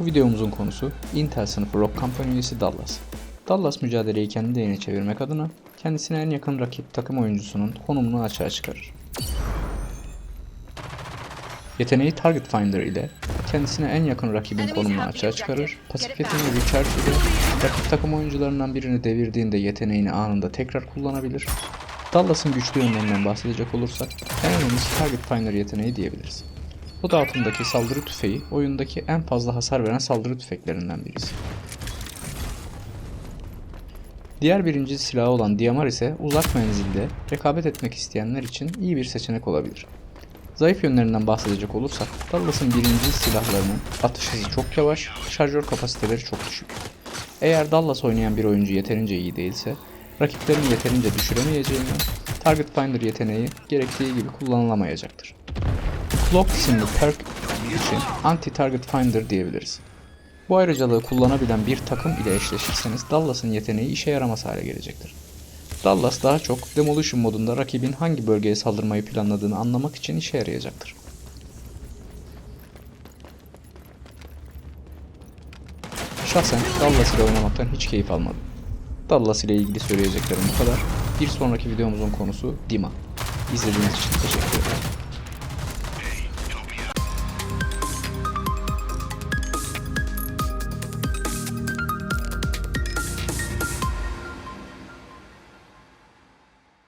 Bu videomuzun konusu Intel sınıfı Rock Company üyesi Dallas. Dallas mücadeleyi kendi lehine çevirmek adına kendisine en yakın rakip takım oyuncusunun konumunu açığa çıkarır. Yeteneği Target Finder ile kendisine en yakın rakibin konumunu açığa çıkarır. Pasif yeteneği Recharge ile rakip takım oyuncularından birini devirdiğinde yeteneğini anında tekrar kullanabilir. Dallas'ın güçlü yönlerinden bahsedecek olursak en önemlisi Target Finder yeteneği diyebiliriz. Bu da altındaki saldırı tüfeği oyundaki en fazla hasar veren saldırı tüfeklerinden birisi. Diğer birinci silahı olan DMR ise uzak menzilde rekabet etmek isteyenler için iyi bir seçenek olabilir. Zayıf yönlerinden bahsedecek olursak Dallas'ın birinci silahlarının atış hızı çok yavaş, şarjör kapasiteleri çok düşük. Eğer Dallas oynayan bir oyuncu yeterince iyi değilse, rakiplerini yeterince düşüremeyeceğinden Target Finder yeteneği gerektiği gibi kullanılamayacaktır. Clock isimli perk için Anti-Target Finder diyebiliriz. Bu ayrıcalığı kullanabilen bir takım ile eşleşirseniz Dallas'ın yeteneği işe yaramaz hale gelecektir. Dallas daha çok Demolition modunda rakibin hangi bölgeye saldırmayı planladığını anlamak için işe yarayacaktır. Şahsen Dallas ile oynamaktan hiç keyif almadım. Dallas ile ilgili söyleyeceklerim bu kadar. Bir sonraki videomuzun konusu Dima. İzlediğiniz için teşekkür ederim.